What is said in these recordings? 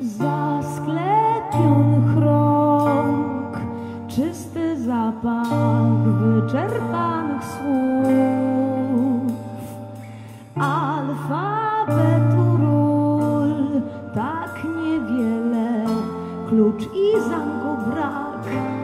Zasklepiony rąk, czysty zapach wyczerpanych słów, alfabetu ról, tak niewiele, klucz i zango brak.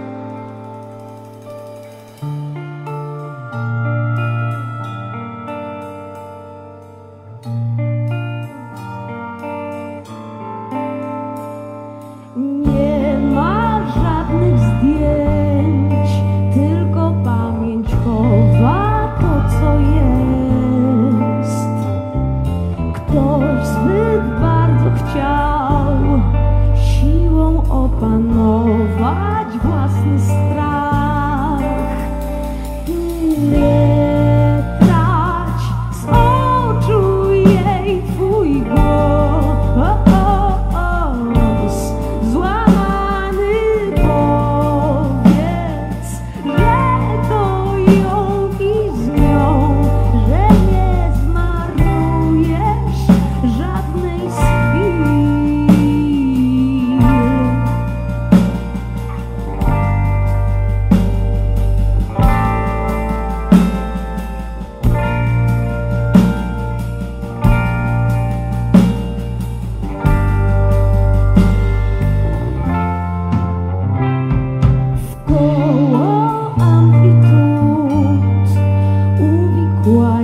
Why?